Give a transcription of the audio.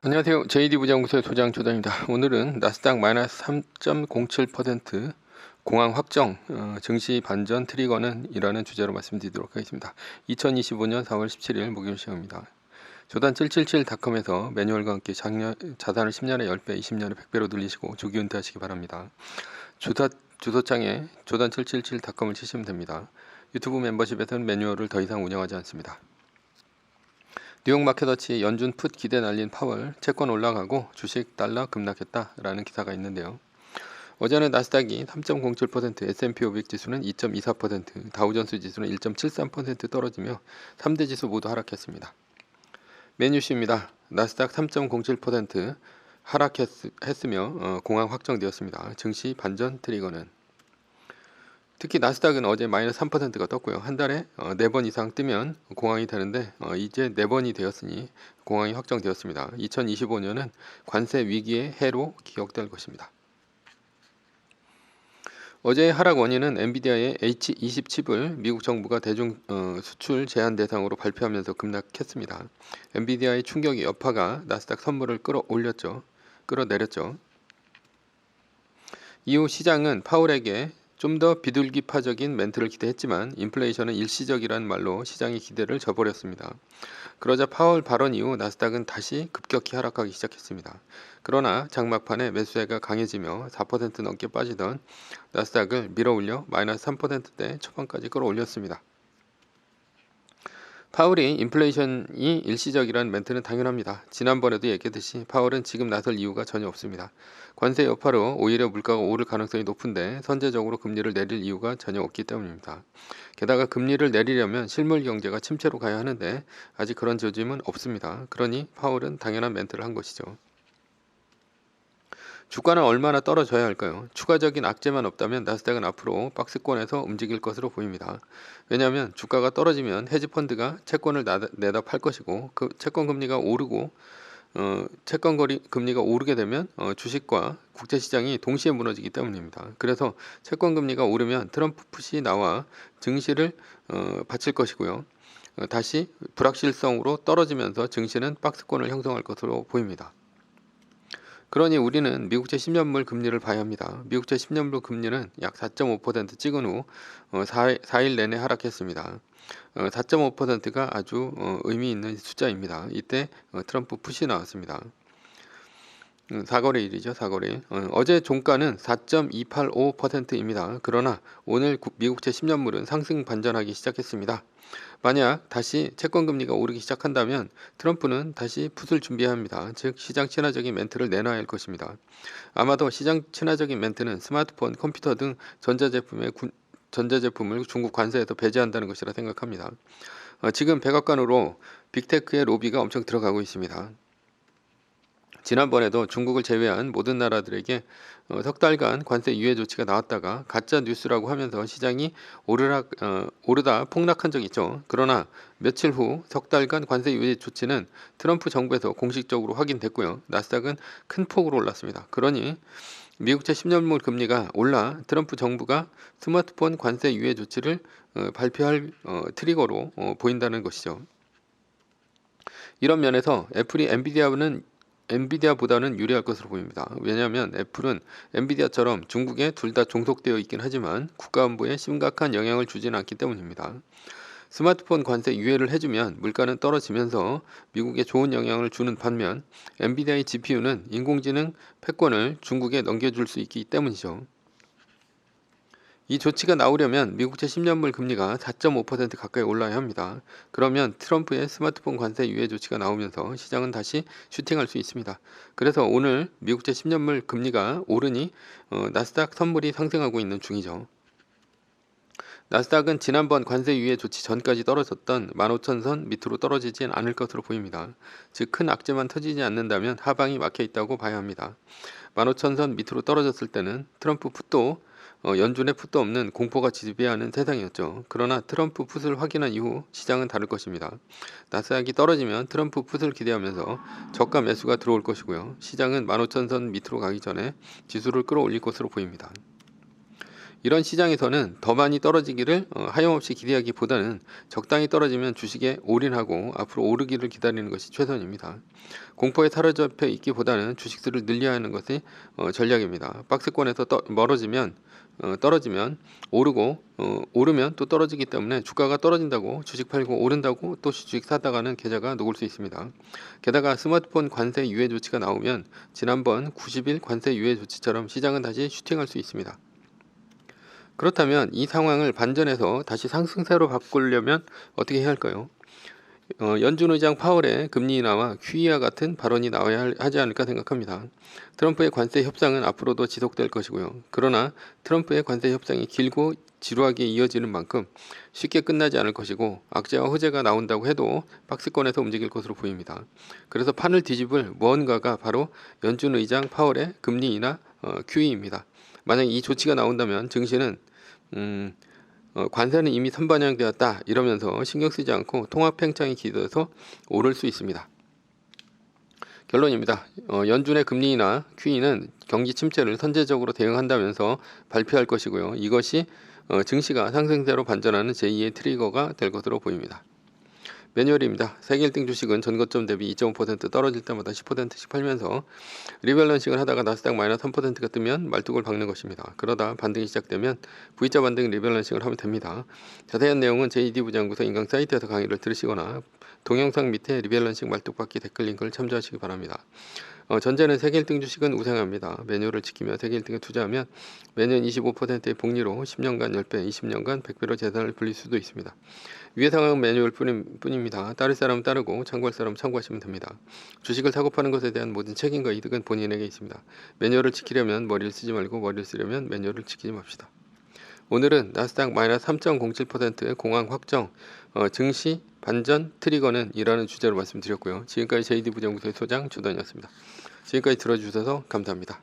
안녕하세요. JD 부장구소의 소장 조단입니다. 오늘은 나스닥 마이너스 3.07% 공항 확정 어, 증시 반전 트리거는 이라는 주제로 말씀드리도록 하겠습니다. 2025년 4월 17일 목요일 시간입니다. 조단 777닷컴에서 매뉴얼과 함께 작년, 자산을 10년에 10배, 20년에 100배로 늘리시고 조기 은퇴하시기 바랍니다. 주사, 주소창에 조단 777닷컴을 치시면 됩니다. 유튜브 멤버십에서는 매뉴얼을 더 이상 운영하지 않습니다. 뉴욕 마켓워치 연준 풋 기대 날린 파월 채권 올라가고 주식 달러 급락했다라는 기사가 있는데요. 어제는 나스닥이 3.07%, S&P 500 지수는 2.24%, 다우존스 지수는 1.73% 떨어지며 3대 지수 모두 하락했습니다. 메뉴시입니다. 나스닥 3.07% 하락했으며 어, 공항 확정되었습니다. 증시 반전 트리거는 특히 나스닥은 어제 마이너스 3%가 떴고요. 한 달에 어, 4번 이상 뜨면 공항이 되는데 어, 이제 4번이 되었으니 공항이 확정되었습니다. 2025년은 관세 위기의 해로 기억될 것입니다. 어제의 하락 원인은 엔비디아의 H20 칩을 미국 정부가 대중 어, 수출 제한 대상으로 발표하면서 급락했습니다. 엔비디아의 충격의 여파가 나스닥 선물을 끌어올렸죠. 끌어내렸죠. 이후 시장은 파월에게 좀 더 비둘기파적인 멘트를 기대했지만 인플레이션은 일시적이라는 말로 시장의 기대를 저버렸습니다. 그러자 파월 발언 이후 나스닥은 다시 급격히 하락하기 시작했습니다. 그러나 장막판에 매수세가 강해지며 4% 넘게 빠지던 나스닥을 밀어올려 마이너스 3%대 초반까지 끌어올렸습니다. 파월이 인플레이션이 일시적이라는 멘트는 당연합니다. 지난번에도 얘기했듯이 파월은 지금 나설 이유가 전혀 없습니다. 관세 여파로 오히려 물가가 오를 가능성이 높은데 선제적으로 금리를 내릴 이유가 전혀 없기 때문입니다. 게다가 금리를 내리려면 실물 경제가 침체로 가야 하는데 아직 그런 조짐은 없습니다. 그러니 파월은 당연한 멘트를 한 것이죠. 주가는 얼마나 떨어져야 할까요? 추가적인 악재만 없다면 나스닥은 앞으로 박스권에서 움직일 것으로 보입니다. 왜냐하면 주가가 떨어지면 헤지펀드가 채권을 내다 팔 것이고 그 채권 금리가 오르고 어, 채권 거리 금리가 오르게 되면 어, 주식과 국제 시장이 동시에 무너지기 때문입니다. 그래서 채권 금리가 오르면 트럼프 풋이 나와 증시를 어, 바칠 것이고요. 어, 다시 불확실성으로 떨어지면서 증시는 박스권을 형성할 것으로 보입니다. 그러니 우리는 미국채 10년물 금리를 봐야 합니다. 미국채 10년물 금리는 약 4.5% 찍은 후 4일 어, 내내 하락했습니다. 4.5%가 어, 아주 어, 의미 있는 숫자입니다. 이때 트럼프 푸시 나왔습니다. 음, 사거래일이죠. 사거래일. 어, 제 종가는 4.285%입니다. 그러나 오늘 미국채 10년물은 상승 반전하기 시작했습니다. 만약 다시 채권 금리가 오르기 시작한다면 트럼프는 다시 풋을 준비해야 합니다. 즉 시장 친화적인 멘트를 내놔야 할 것입니다. 아마도 시장 친화적인 멘트는 스마트폰, 컴퓨터 등 전자제품의 군, 전자제품을 중국 관세에서 배제한다는 것이라 생각합니다. 어, 지금 백악관으로 빅테크의 로비가 엄청 들어가고 있습니다. 지난번에도 중국을 제외한 모든 나라들에게 어, 석 달간 관세 유예 조치가 나왔다가 가짜 뉴스라고 하면서 시장이 오르락 어, 오르다 폭락한 적 있죠. 그러나 며칠 후 석 달간 관세 유예 조치는 트럼프 정부에서 공식적으로 확인됐고요. 나스닥은 큰 폭으로 올랐습니다. 그러니 미국채 10년물 금리가 올라 트럼프 정부가 스마트폰 관세 유예 조치를 어, 발표할 어, 트리거로 어, 보인다는 것이죠. 이런 면에서 애플이 엔비디아는 엔비디아보다는 유리할 것으로 보입니다. 왜냐하면 애플은 엔비디아처럼 중국에 둘 다 종속되어 있긴 하지만 국가안보에 심각한 영향을 주지는 않기 때문입니다. 스마트폰 관세 유예를 해주면 물가는 떨어지면서 미국에 좋은 영향을 주는 반면 엔비디아의 GPU는 인공지능 패권을 중국에 넘겨줄 수 있기 때문이죠. 이 조치가 나오려면 미국채 10년물 금리가 4.5% 가까이 올라야 합니다. 그러면 트럼프의 스마트폰 관세 유예 조치가 나오면서 시장은 다시 슈팅할 수 있습니다. 그래서 오늘 미국채 10년물 금리가 오르니 어, 나스닥 선물이 상승하고 있는 중이죠. 나스닥은 지난번 관세 유예 조치 전까지 떨어졌던 15,000선 밑으로 떨어지진 않을 것으로 보입니다. 즉 큰 악재만 터지지 않는다면 하방이 막혀 있다고 봐야 합니다. 15,000선 밑으로 떨어졌을 때는 트럼프 풋도 어, 연준의 풋도 없는 공포가 지배하는 세상이었죠. 그러나 트럼프 풋을 확인한 이후 시장은 다를 것입니다. 나스닥이 떨어지면 트럼프 풋을 기대하면서 저가 매수가 들어올 것이고요. 시장은 15,000선 밑으로 가기 전에 지수를 끌어올릴 것으로 보입니다. 이런 시장에서는 더 많이 떨어지기를 어, 하염없이 기대하기보다는 적당히 떨어지면 주식에 올인하고 앞으로 오르기를 기다리는 것이 최선입니다. 공포에 사로잡혀 있기보다는 주식수를 늘려야 하는 것이 어, 전략입니다. 박스권에서 떠, 멀어지면 어, 떨어지면 오르고 어, 오르면 또 떨어지기 때문에 주가가 떨어진다고 주식 팔고 오른다고 또 주식 사다가는 계좌가 녹을 수 있습니다. 게다가 스마트폰 관세 유예 조치가 나오면 지난번 90일 관세 유예 조치처럼 시장은 다시 슈팅할 수 있습니다. 그렇다면 이 상황을 반전해서 다시 상승세로 바꾸려면 어떻게 해야 할까요? 어, 연준 의장 파월의 금리 인하와 QE와 같은 발언이 나와야 할- 하지 않을까 생각합니다. 트럼프의 관세 협상은 앞으로도 지속될 것이고요. 그러나 트럼프의 관세 협상이 길고 지루하게 이어지는 만큼 쉽게 끝나지 않을 것이고 악재와 호재가 나온다고 해도 박스권에서 움직일 것으로 보입니다. 그래서 판을 뒤집을 무언가가 바로 연준 의장 파월의 금리 인하 어, QE입니다. 만약 이 조치가 나온다면 증시는 음, 어, 관세는 이미 선반영되었다 이러면서 신경 쓰지 않고 통합 팽창이 기대서 오를 수 있습니다. 결론입니다. 어, 연준의 금리 인하 QE는 경기 침체를 선제적으로 대응한다면서 발표할 것이고요. 이것이 어, 증시가 상승세로 반전하는 제2의 트리거가 될 것으로 보입니다. 매뉴얼입니다. 세계 1등 주식은 전고점 대비 2.5% 떨어질 때마다 10%씩 팔면서 리밸런싱을 하다가 나스닥 마이너스 3%가 뜨면 말뚝을 박는 것입니다. 그러다 반등이 시작되면 V자 반등 리밸런싱을 하면 됩니다. 자세한 내용은 JD 부장구서 인강 사이트에서 강의를 들으시거나 동영상 밑에 리밸런싱 말뚝 받기 댓글 링크를 참조하시기 바랍니다. 어, 전제는 세계 1등 주식은 우상합니다. 매뉴얼을 지키며 세계 1등에 투자하면 매년 25%의 복리로 10년간 10배, 20년간 100배로 재산을 불릴 수도 있습니다. 위의 상황은 매뉴얼 뿐입니다. 따를 사람은 따르고 참고할 사람은 참고하시면 됩니다. 주식을 사고 파는 것에 대한 모든 책임과 이득은 본인에게 있습니다. 매뉴얼을 지키려면 머리를 쓰지 말고 머리를 쓰려면 매뉴얼을 지키지 맙시다. 오늘은 나스닥 마이너스 3.07%의 공황 확정, 어, 증시 반전 트리거는 이라는 주제로 말씀드렸고요. 지금까지 JD 부정부서의 소장 조던이었습니다. 지금까지 들어주셔서 감사합니다.